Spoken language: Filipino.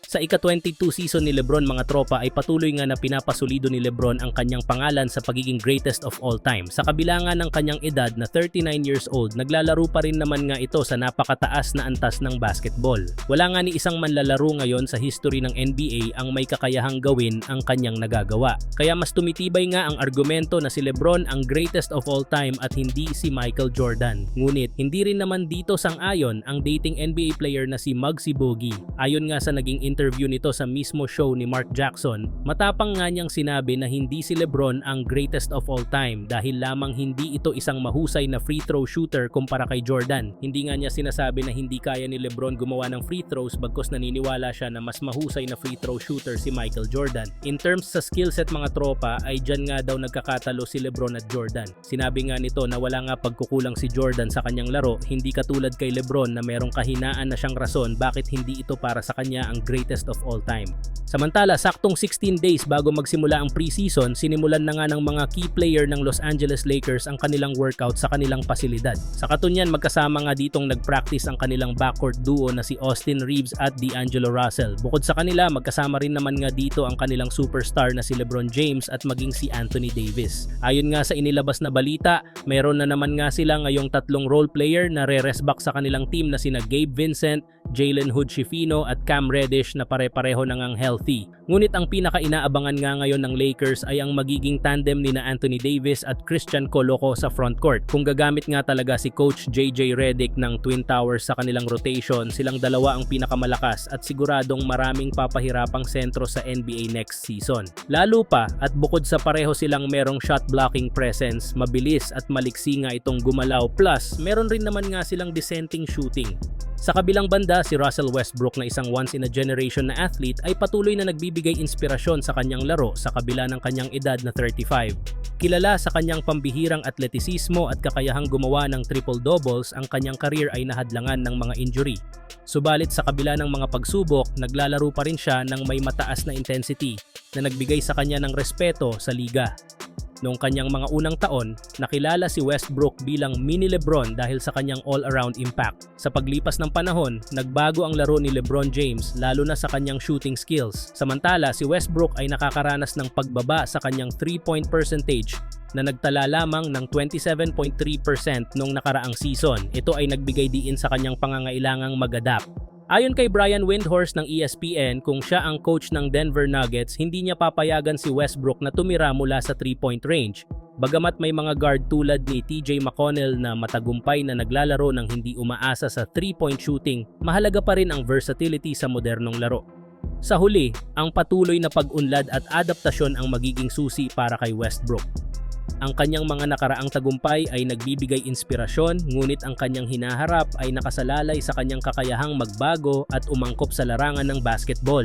Sa ika-22 season ni Lebron mga tropa ay patuloy nga na pinapasulido ni Lebron ang kanyang pangalan sa pagiging greatest of all time. Sa kabila nga ng kanyang edad na 39 years old, naglalaro pa rin naman nga ito sa napakataas na antas ng basketball. Wala nga ni isang manlalaro ngayon sa history ng NBA ang may kakayahang gawin ang kanyang nagagawa. Kaya mas tumitibay nga ang argumento na si Lebron ang greatest of all time at hindi si Michael Jordan. Ngunit hindi rin naman dito sang-ayon ang dating NBA player na si Muggsy Bogues. Ayon nga sa naging interview nito sa mismo show ni Mark Jackson, matapang nga niyang sinabi na hindi si Lebron ang greatest of all time dahil lamang hindi ito isang mahusay na free throw shooter kumpara kay Jordan. Hindi nga niya sinasabi na hindi kaya ni Lebron gumawa ng free throws bagkos naniniwala siya na mas mahusay na free throw shooter si Michael Jordan. In terms sa skill set mga tropa ay dyan nga daw nagkakatalo si Lebron at Jordan. Sinabi nga nito na wala nga pagkukulang si Jordan sa kanyang laro, hindi katulad kay Lebron na merong kahinaan na siyang rason bakit hindi ito para sa kanya ang greatest of all time. Samantala, saktong 16 days bago magsimula ang preseason, sinimulan na nga ng mga key player ng Los Angeles Lakers ang kanilang workout sa kanilang pasilidad. Sa katunyan, magkasama nga ditong nag-practice ang kanilang backcourt duo na si Austin Reeves at D'Angelo Russell. Bukod sa kanila, magkasama rin naman nga dito ang kanilang superstar na si LeBron James at maging si Anthony Davis. Ayon nga sa inilabas na balita, meron na naman nga sila ngayong tatlong role player na re-rest back sa kanilang team na sina Gabe Vincent, Jalen Hood Schifino at Cam Reddish na pare-pareho nang ang healthy. Ngunit ang pinaka-inaabangan nga ngayon ng Lakers ay ang magiging tandem ni na Anthony Davis at Christian Coloco sa frontcourt. Kung gagamit nga talaga si Coach JJ Redick ng Twin Towers sa kanilang rotation, silang dalawa ang pinakamalakas at siguradong maraming papahirapang sentro sa NBA next season. Lalo pa at bukod sa pareho silang merong shot blocking presence, mabilis at maliksi nga itong gumalaw plus meron rin naman nga silang dissenting shooting. Sa kabilang banda, si Russell Westbrook na isang once-in-a-generation na athlete ay patuloy na nagbibigay inspirasyon sa kanyang laro sa kabila ng kanyang edad na 35. Kilala sa kanyang pambihirang atletisismo at kakayahang gumawa ng triple-doubles, ang kanyang career ay nahadlangan ng mga injury. Subalit sa kabila ng mga pagsubok, naglalaro pa rin siya ng may mataas na intensity na nagbigay sa kanya ng respeto sa liga. Noong kanyang mga unang taon, nakilala si Westbrook bilang mini Lebron dahil sa kanyang all-around impact. Sa paglipas ng panahon, nagbago ang laro ni Lebron James lalo na sa kanyang shooting skills. Samantala, si Westbrook ay nakakaranas ng pagbaba sa kanyang 3-point percentage na nagtala lamang ng 27.3% noong nakaraang season. Ito ay nagbigay diin sa kanyang pangangailangang mag-adapt. Ayon kay Brian Windhorst ng ESPN, kung siya ang coach ng Denver Nuggets, hindi niya papayagan si Westbrook na tumira mula sa 3-point range. Bagamat may mga guard tulad ni TJ McConnell na matagumpay na naglalaro ng hindi umaasa sa 3-point shooting, mahalaga pa rin ang versatility sa modernong laro. Sa huli, ang patuloy na pag-unlad at adaptasyon ang magiging susi para kay Westbrook. Ang kanyang mga nakaraang tagumpay ay nagbibigay inspirasyon ngunit ang kanyang hinaharap ay nakasalalay sa kanyang kakayahang magbago at umangkop sa larangan ng basketball.